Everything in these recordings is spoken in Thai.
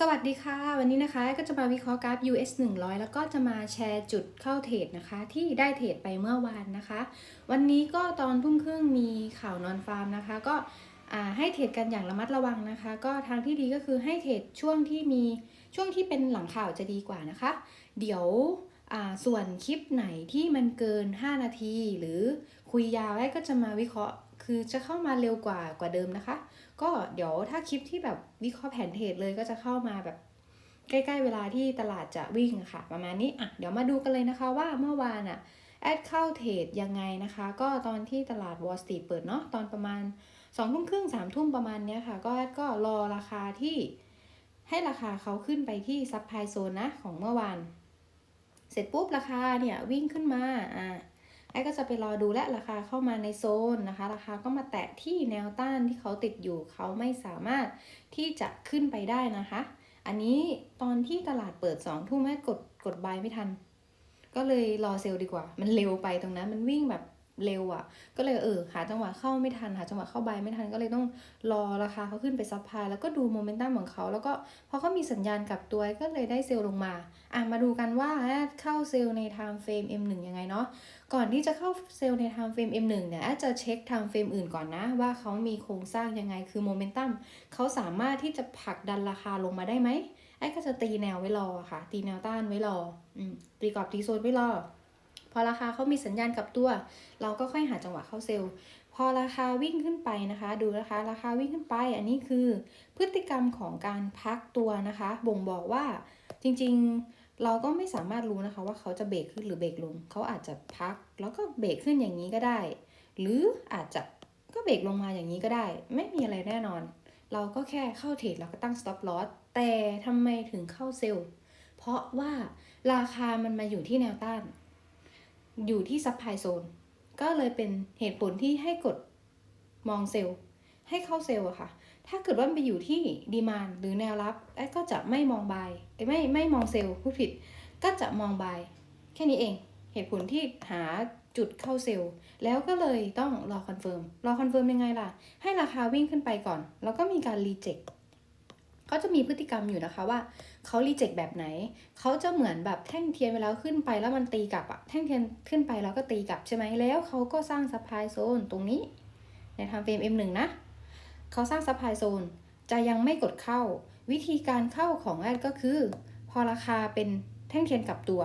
สวัสดีค่ะ วันนี้นะคะก็จะมาวิเคราะห์กราฟ US 100 แล้วก็จะมาแชร์จุดเข้าเทรดนะคะ ที่ได้เทรดไปเมื่อวานนะคะ วันนี้ก็ตอนทุ่มครึ่งมีข่าวนอนฟาร์มนะคะ ก็อ่าให้เทรดกันอย่างระมัดระวังนะคะ ก็ทางที่ดีก็คือให้เทรดช่วงที่มีช่วงที่เป็นหลังข่าวจะดีกว่านะคะ เดี๋ยวอ่าส่วนคลิปไหนที่มันเกิน 5 นาที หรือคุยยาวไว้ก็จะมาวิเคราะห์ คือจะเข้ามาเร็วกว่ากว่าเดิมนะคะ ก็เดี๋ยวถ้าคลิปที่แบบวิเคราะห์แผนเทรดเลยก็จะเข้ามาแบบใกล้ๆเวลาที่ตลาดจะวิ่งะค่ะ ประมาณนี้อะเดี๋ยวมาดูกันเลยนะคะว่าเมื่อวานอะแอดเข้าเทรดยังไงนะคะ ก็ตอนที่ตลาดวอลสตรีทเปิดเนาะตอนประมาณ2องทุ่มครึ่งสามทุ่มประมาณเนี้ยค่ะ ก็แอดก็รอราคาที่ให้ราคาเขาขึ้นไปที่ซับไพโซนนะของเมื่อวาน เสร็จปุ๊บราคาเนี่ยวิ่งขึ้นมาอ่า ไอ้ก็จะไปรอดูและราคาเข้ามาในโซนนะคะ ราคาก็มาแตะที่แนวต้านที่เขาติดอยู่เขาไม่สามารถที่จะขึ้นไปได้นะคะ อันนี้ตอนที่ตลาดเปิดสองทุ่มแม่กดกดบายไม่ทัน ก็เลยรอเซลล์ดีกว่า มันเร็วไปตรงนั้นมันวิ่งแบบ เร็วอะ่ะ ก็เลยเออหาจังหวะเข้าไม่ทันหาจังหวะเข้าใบไม่ทันก็เลยต้องรอราคาเขาขึ้นไปซับพลายแล้วก็ดูโมเมนตัมของเขา แล้วก็พอเขามีสัญญาณกลับตัวก็เลยได้เซลล์ลงมา อะมาดูกันว่าเข้าเซลล์ใน time frame M1 ยังไงเนาะก่อนที่จะเข้าเซลล์ใน time frame M1 เนี่ยอาจจะเช็ค time frame อื่นก่อนนะ ว่าเขามีโครงสร้างยังไงคือโมเมนตัมเขาสามารถที่จะผลักดันราคาลงมาได้ไหมไอ้ก็จะตีแนวไว้รอค่ะ ตีแนวต้านไว้รออืมตีกรอบตีโซนไว้รอ อราคาเขามีสัญญาณกลับตัว เราก็ค่อยหาจังหวะเข้าเซลล์ พอราคาวิ่งขึ้นไปนะคะ ดูนะคะ ราคาวิ่งขึ้นไป อันนี้คือพฤติกรรมของการพักตัวนะคะ บ่งบอกว่าจริงๆเราก็ไม่สามารถรู้นะคะ ว่าเขาจะเบรกขึ้นหรือเบรกลง เขาอาจจะพักแล้วก็เบรกขึ้นอย่างนี้ก็ได้ หรืออาจจะก็เบรกลงมาอย่างนี้ก็ได้ ไม่มีอะไรแน่นอน เราก็แค่เข้าเทรดแล้วก็ตั้ง stop loss แต่ทำไมถึงเข้าเซลล์ เพราะว่าราคามันมาอยู่ที่แนวต้าน อยู่ที่ซับไพโซนก็เลยเป็นเหตุผลที่ให้กดมองเซลล์ให้เข้าเซลล์อะค่ะ ถ้าเกิดว่าไปอยู่ที่ดีมานหรือแนวรับไอ้ก็จะไม่มองบายเอ้ยไม่ไม่มองเซลล์ผู้ผิด ก็จะมองบายแค่นี้เอง เหตุผลที่หาจุดเข้าเซลล์ แล้วก็เลยต้องรอคอนเฟิร์ม รอคอนเฟิร์มยังไงล่ะ ให้ราคาวิ่งขึ้นไปก่อน แล้วก็มีการรีเจ็ค เขาจะมีพฤติกรรมอยู่นะคะว่าเขารีเจ็คแบบไหน เขาจะเหมือนแบบแท่งเทียนเวลาขึ้นไปแล้วมันตีกลับอะแท่งเทียนขึ้นไปแล้วก็ตีกลับใช่ไหมแล้วเขาก็สร้างซัพพลายโซนตรงนี้ ในทางเฟรม M1 นะเขาสร้างซัพพลายโซนจะยังไม่กดเข้า วิธีการเข้าของแอดก็คือ พอราคาเป็นแท่งเทียนกลับตัว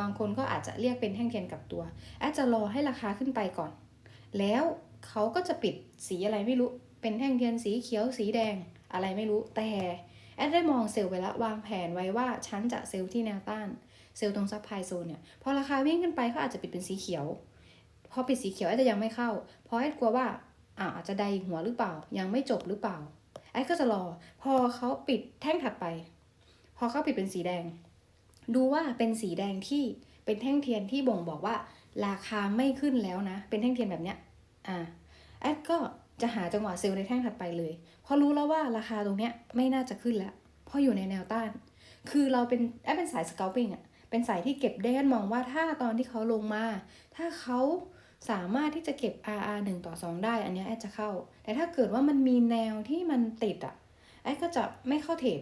บางคนก็อาจจะเรียกเป็นแท่งเทียนกลับตัวแอดจะรอให้ราคาขึ้นไปก่อน แล้วเขาก็จะปิดสีอะไรไม่รู้เป็นแท่งเทียนสีเขียวสีแดง อะไรไม่รู้แต่แอดได้มองเซลล์ไปแล้ววางแผนไว้ว่าฉันจะเซลล์ที่แนวต้านเซลล์ตรงซับไพโซนเนี่ยพอราคาวิ่งขึ้นไปเขาอาจจะปิดเป็นสีเขียว พอปิดสีเขียวแอดจะยังไม่เข้า เพราะแอดกลัวว่าอ่าอาจจะไดหัวหรือเปล่า ยังไม่จบหรือเปล่าแอดก็จะรอ พอเขาปิดแท่งถัดไป พอเขาปิดเป็นสีแดง ดูว่าเป็นสีแดงที่เป็นแท่งเทียนที่บ่งบอกว่า ราคาไม่ขึ้นแล้วนะ เป็นแท่งเทียนแบบเนี้ยอ่าแอดก็ จะหาจังหวะเซลล์ในแท่งถัดไปเลยเพราะรู้แล้วว่าราคาตรงเนี้ยไม่น่าจะขึ้นแล้วเพราะอยู่ในแนวต้าน คือเราเป็นแอดเป็นสายสเกลปิ้งอะเป็นสายที่เก็บได้มองว่าถ้าตอนที่เขาลงมา ถ้าเขาสามารถที่จะเก็บ RR 1 ต่อ 2 ได้อันนี้แอดจะเข้า แต่ถ้าเกิดว่ามันมีแนวที่มันติดอะแอดก็จะไม่เข้าเทรด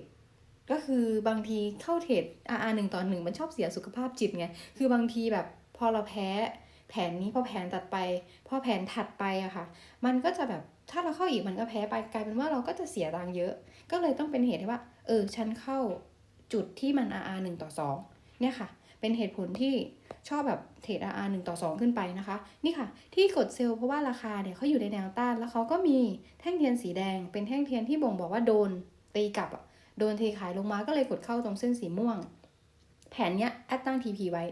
ก็คือบางทีเข้าเทรด RR 1 ต่อ 1 มันชอบเสียสุขภาพจิตไง คือบางทีแบบพอเราแพ้ แผนนี้พอแผนตัดไป พอแผนถัดไปอะค่ะ มันก็จะแบบถ้าเราเข้าอีกมันก็แพ้ไปกลายเป็นว่าเราก็จะเสียตังเยอะ ก็เลยต้องเป็นเหตุที่ว่า เออฉันเข้าจุดที่มัน RR 1ต่อ2เนี่ยค่ะ เป็นเหตุผลที่ชอบแบบเทรด RR 1ต่อ 2 ขึ้นไปนะคะ นี่ค่ะ ที่กดเซลล์เพราะว่าราคาเนี่ยเขาอยู่ในแนวต้านแล้วเขาก็มีแท่งเทียนสีแดง เป็นแท่งเทียนที่บ่งบอกว่าโดนตีกลับโดนเทขายลงมาก็เลยกดเข้าตรงเส้นสีม่วง แผนเนี้ยแอดตั้ง TP ไว้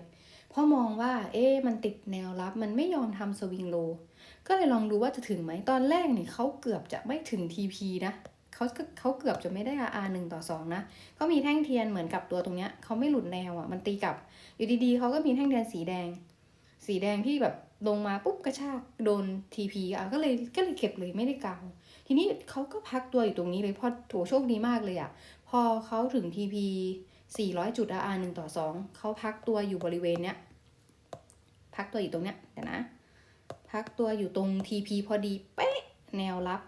เพราะมองว่า เอ๊ะมันติดแนวรับ มันไม่ยอมทำสวิงโล ก็เลยลองดูว่าจะถึงไหม ตอนแรกเนี่ยเขาเกือบจะไม่ถึง TP นะเขาเขาเกือบจะไม่ได้ RR 1ต่อ2นะเขามีแท่งเทียนเหมือนกับตัวตรงเนี้ยเขาไม่หลุดแนวอะ่ะ มันตีกลับ อยู่ดีๆเขาก็มีแท่งเทียนสีแดง สีแดงที่แบบลงมาปุ๊บกระชากโดน TP อะก็เลยก็เลยเก็บเลยไม่ได้กาวทีนี้เขาก็พักตัวอยู่ตรงนี้เลยพอโถโชคดีมากเลยอะ่ะ พอเขาถึง TP 400 จุด RR 1ต่อ 2 เขาพักตัวอยู่บริเวณเนี้ย พักตัวอยู่ตรงเนี้ยเดี๋ยวนะ พักตัวอยู่ตรง TP พอดี เป๊ะ แนวรับ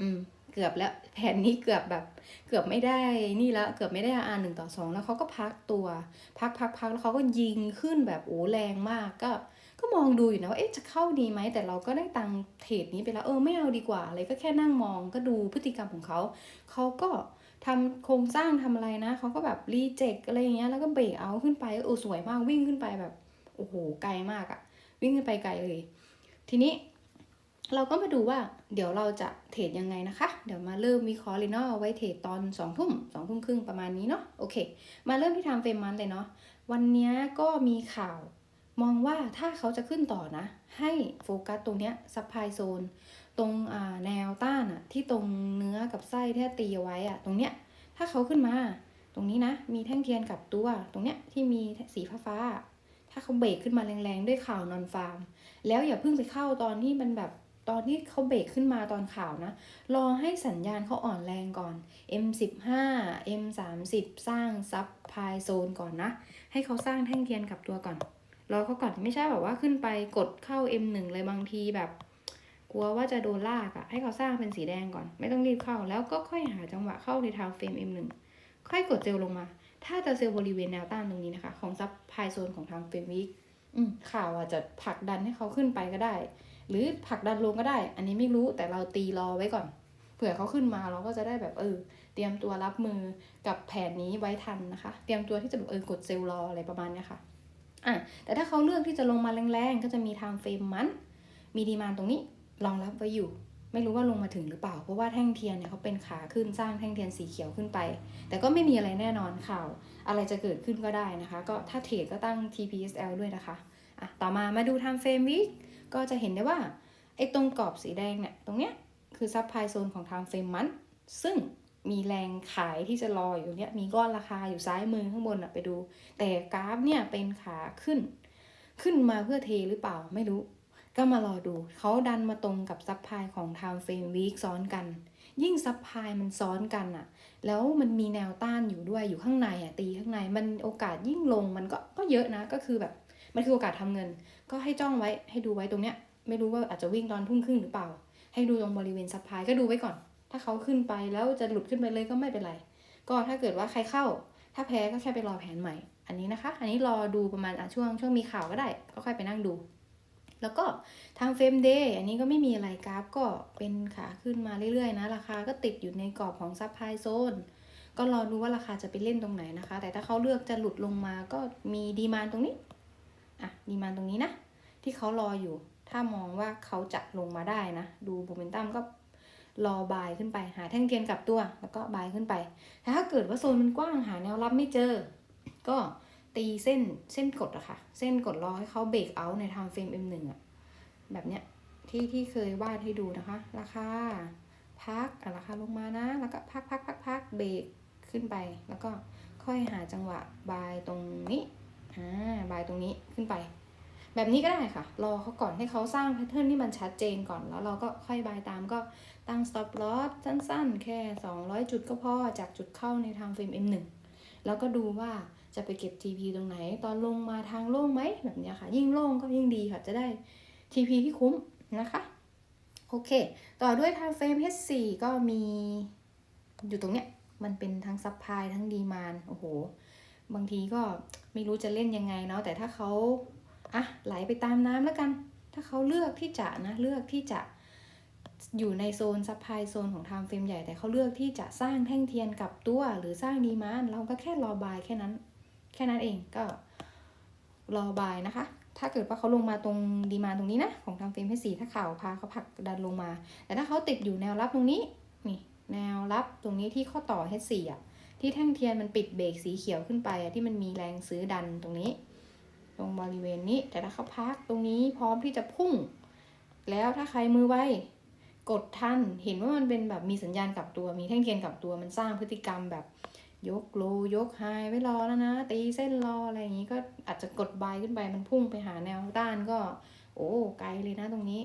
อืม เกือบแล้ว แผนนี้เกือบแบบ เกือบไม่ได้ นี่แล้ว เกือบไม่ได้อาหนึ่งต่อสองแล้วเขาก็พักตัว พักพักพักแล้วเขาก็ยิงขึ้นแบบโอ้แรงมาก ก็ ก็มองดูอยู่นะว่า เอ๊ะ จะเข้าดีไหม แต่เราก็ได้ตังเทรดนี้ไปแล้ว เออ ไม่เอาดีกว่า อะไรก็แค่นั่งมอง ก็ดูพฤติกรรมของเขา เขาก็ ทำโครงสร้างทำอะไรนะเขาก็แบบรีเจ็คอะไรอย่างเงี้ยแล้วก็เบรกเอาขึ้นไปโอ้สวยมากวิ่งขึ้นไปแบบโอ้โหไกลมากอะวิ่งขึ้นไปไกลเลย ทีนี้เราก็มาดูว่าเดี๋ยวเราจะเทรดยังไงนะคะ เดี๋ยวมาเริ่มวิเคราะห์เลยเนาะเอาไว้เทรดตอน2องทุ่มสองทุ่มครึ่งประมาณนี้เนาะโอเค มาเริ่มที่ทำเฟรมมันเลยเนาะวันนี้ก็มีข่าว มองว่าถ้าเขาจะขึ้นต่อนะ ให้โฟกัสตรงเนี้ยซับไพโซน ตรงอ่าแนวต้านอะที่ตรงเนื้อกับไส้ที่ตีเอาไว้อะตรงเนี้ยถ้าเขาขึ้นมา ตรงนี้นะ มีแท่งเทียนกับตัวตรงเนี้ยที่มีสีฟ้าๆถ้าเขาเบรกขึ้นมาแรงๆ ด้วยข่าวนอนฟาร์ม แล้วอย่าเพิ่งไปเข้าตอนที่มันแบบตอนที่เขาเบรกขึ้นมาตอนข่าวนะ รอให้สัญญาณเขาอ่อนแรงก่อน M15 M30 สร้างซับพายโซนก่อนนะ ให้เขาสร้างแท่งเทียนกับตัวก่อน รอเขาก่อนไม่ใช่แบบว่าขึ้นไปกดเข้า M1 เลยบางทีแบบ ลัวว่าจะโดนลากอะ่ะ ให้เขาสร้างเป็นสีแดงก่อน ไม่ต้องรีบเข้า แล้วก็ค่อยหาจังหวะเข้าในทางเฟรม M1 ค่อยกดเซลลลงมา ถ้าจะเซลล์บริเวณแนวต้านตรงนี้นะคะ ของซับพายโซนของทางเฟรมวิกอืมข่าวอาจจะผลักดันให้เขาขึ้นไปก็ได้ หรือผลักดันลงก็ได้ อันนี้ไม่รู้แต่เราตีรอไว้ก่อน เผื่อเขาขึ้นมาเราก็จะได้แบบเออ เตรียมตัวรับมือกับแผนนี้ไว้ทันนะคะ เตรียมตัวที่จะแบบเออกดเซลล์รออะไรประมาณนี้ค่ะอะ แต่ถ้าเขาเลือกที่จะลงมาแรงๆ ก็จะมีทางเฟรมมัน มีดีมานตรงนี้ รองรับไว้อยู่ ไม่รู้ว่าลงมาถึงหรือเปล่า เพราะว่าแท่งเทียนเนี่ยเขาเป็นขาขึ้นสร้างแท่งเทียนสีเขียวขึ้นไป แต่ก็ไม่มีอะไรแน่นอนข่าว อะไรจะเกิดขึ้นก็ได้นะคะ ก็ถ้าเทรดก็ตั้ง TPSL ด้วยนะคะอะต่อมามาดูทำเฟรมวิกก็จะเห็นได้ว่าไอ้ตรงกรอบสีแดงเนี่ยตรงเนี้ยคือซับไพโซนของทางเฟรมมันซึ่งมีแรงขายที่จะรออยู่เนี้ยมีก้อนราคาอยู่ซ้ายมือข้างบนอะไปดู แต่กราฟเนี่ยเป็นขาขึ้น ขึ้นมาเพื่อเทหรือเปล่าไม่รู้ ก็มารอดู เขาดันมาตรงกับซับไพของทางเฟรมวีคซ้อนกัน ยิ่งซับไพมันซ้อนกันอะแล้วมันมีแนวต้านอยู่ด้วยอยู่ข้างในอะตีข้างในมันโอกาสยิ่งลงมันก็ก็เยอะนะก็คือแบบ มันคือโอกาสทำเงิน ก็ให้จ้องไว้ให้ดูไว้ตรงเนี้ย ไม่รู้ว่าอาจจะวิ่งตอนทุ่มครึ่งหรือเปล่า ให้ดูตรงบริเวณซับไพก็ดูไว้ก่อน ถ้าเขาขึ้นไปแล้วจะหลุดขึ้นไปเลยก็ไม่เป็นไร ก็ถ้าเกิดว่าใครเข้า ถ้าแพ้ก็แค่ไปรอแผนใหม่ อันนี้นะคะ อันนี้รอดูประมาณช่วงช่วงมีข่าวก็ได้ก็ค่อยไปนั่งดู แล้วก็ทางเฟรมเดย์อันนี้ก็ไม่มีอะไรกราฟก็เป็นขาขึ้นมาเรื่อยๆนะ ราคาก็ติดอยู่ในกรอบของซับไพโซนก็รอดูว่าราคาจะไปเล่นตรงไหนนะคะ แต่ถ้าเขาเลือกจะหลุดลงมาก็มีดีมานตรงนี้ อะ ดีมานตรงนี้นะ ที่เขารออยู่ ถ้ามองว่าเขาจะลงมาได้นะ ดูโมเมนตัมก็รอบายขึ้นไป หาแท่งเทียนกลับตัว แล้วก็บายขึ้นไป แต่ถ้าเกิดว่าโซนมันกว้างหาแนวรับไม่เจอ ก็ ตีเส้นเส้นกดอะค่ะ เส้นกดรอให้เขาเบรกเอาในทางเฟรม M1 อะแบบเนี้ยที่ที่เคยวาดให้ดูนะคะ ราคาพักอะราคาลงมานะ แล้วก็พักพักพักพักเบรกขึ้นไป แล้วก็ค่อยหาจังหวะบายตรงนี้อ่าบายตรงนี้ขึ้นไป แบบนี้ก็ได้ค่ะ รอเขาก่อนให้เขาสร้างแพทเทิร์นที่มันชัดเจนก่อนแล้วเราก็ค่อยบายตามก็ตั้ง stop loss สั้นๆ แค่ 200 จุดก็พอจากจุดเข้าในทางเฟรม M1 แล้วก็ดูว่า จะไปเก็บ TP ตรงไหน ตอนลงมาทางโล่งไหมแบบนี้ค่ะ ยิ่งโล่งก็ยิ่งดีค่ะ จะได้ TP ที่คุ้มนะคะ โอเค ต่อด้วยทางเฟรม H4 ก็มีอยู่ตรงเนี้ย มันเป็นทั้งซับพลายทั้งดีมานโอ้โห บางทีก็ไม่รู้จะเล่นยังไงเนาะ แต่ถ้าเขาอะไหลไปตามน้ำแล้วกัน ถ้าเขาเลือกที่จะนะ เลือกที่จะอยู่ในโซนซับพลายโซนของไทม์เฟรมใหญ่แต่เขาเลือกที่จะสร้างแท่งเทียนกับตัว หรือสร้างดีมานเราก็แค่รอบายแค่นั้น แค่นั้นเองก็รอบายนะคะ ถ้าเกิดว่าเขาลงมาตรงดีมานตรงนี้นะ ของทางเฟรมให้สีถ้าข่าวพาเขาผักดันลงมา แต่ถ้าเขาติดอยู่แนวรับตรงนี้นี่แนวรับตรงนี้ที่ข้อต่อ H4 อะที่แท่งเทียนมันปิดเบรกสีเขียวขึ้นไปอะที่มันมีแรงซื้อดันตรงนี้ ตรงบริเวณนี้ แต่ถ้าเขาพักตรงนี้พร้อมที่จะพุ่ง แล้วถ้าใครมือไวกดทันเห็นว่ามันเป็นแบบมีสัญญาณกลับตัวมีแท่งเทียนกลับตัวมันสร้างพฤติกรรมแบบ ยกโลยกไฮไว้รอแล้วนะ ตีเส้นรออะไรอย่างนี้ก็อาจจะกดใบขึ้นไปมันพุ่งไปหาแนวต้านก็ โอ้ไกลเลยนะตรงนี้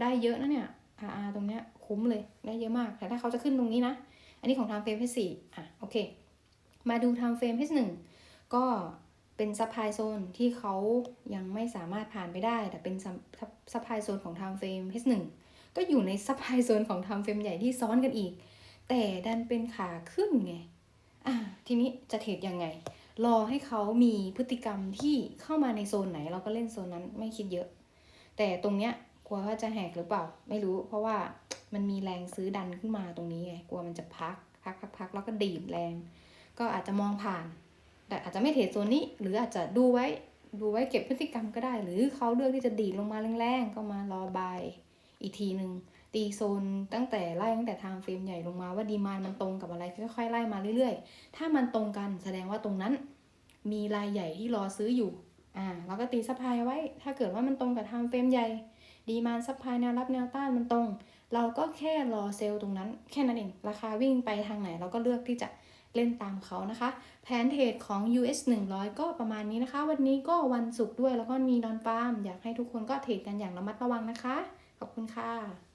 ได้เยอะนะเนี่ย RR ตรงเนี้ยคุ้มเลยได้เยอะมาก แต่ถ้าเขาจะขึ้นตรงนี้นะ อันนี้ของทางเฟรม H4 อะโอเค มาดูทางเฟรม H1 ก็เป็นซัพพลายโซนที่เขายังไม่สามารถผ่านไปได้ แต่เป็นซัพพลายโซนของทางเฟรม H1 ก็อยู่ในซัพพลายโซนของทางเฟรมใหญ่ที่ซ้อนกันอีก แต่ดันเป็นขาขึ้นไง ทีนี้จะเทรดยังไง รอให้เขามีพฤติกรรมที่เข้ามาในโซนไหน เราก็เล่นโซนนั้นไม่คิดเยอะ แต่ตรงเนี้ยกลัวว่าจะแหกหรือเปล่า ไม่รู้ เพราะว่ามันมีแรงซื้อดันขึ้นมาตรงนี้ไง กลัวมันจะพัก พักพักพักแล้วก็ดีดแรง ก็อาจจะมองผ่าน แต่อาจจะไม่เทรดโซนนี้ หรืออาจจะดูไว้ ดูไว้เก็บพฤติกรรมก็ได้ หรือเขาเลือกที่จะดีดลงมาแรงๆ ก็มารอบายอีกทีหนึ่ง ตีโซนตั้งแต่ไล่ตั้งแต่ทางเฟรมใหญ่ลงมาว่าดีมานมันตรงกับอะไรค่อยๆไล่มาเรื่อยๆ ถ้ามันตรงกันแสดงว่าตรงนั้น มีรายใหญ่ที่รอซื้ออยู่อ่าเราก็ตีซัพพลายไว้ ถ้าเกิดว่ามันตรงกับทางเฟรมใหญ่ ดีมานซัพพลายแนวรับแนวต้านมันตรง เราก็แค่รอเซลล์ตรงนั้น แค่นั้นเอง ราคาวิ่งไปทางไหนเราก็เลือกที่จะเล่นตามเขานะคะ แผนเทรดของ US 100 ก็ประมาณนี้นะคะ วันนี้ก็วันศุกร์ด้วยแล้วก็มีนอนฟาร์ม อยากให้ทุกคนก็เทรดกันอย่างระมัดระวังนะคะ ขอบคุณค่ะ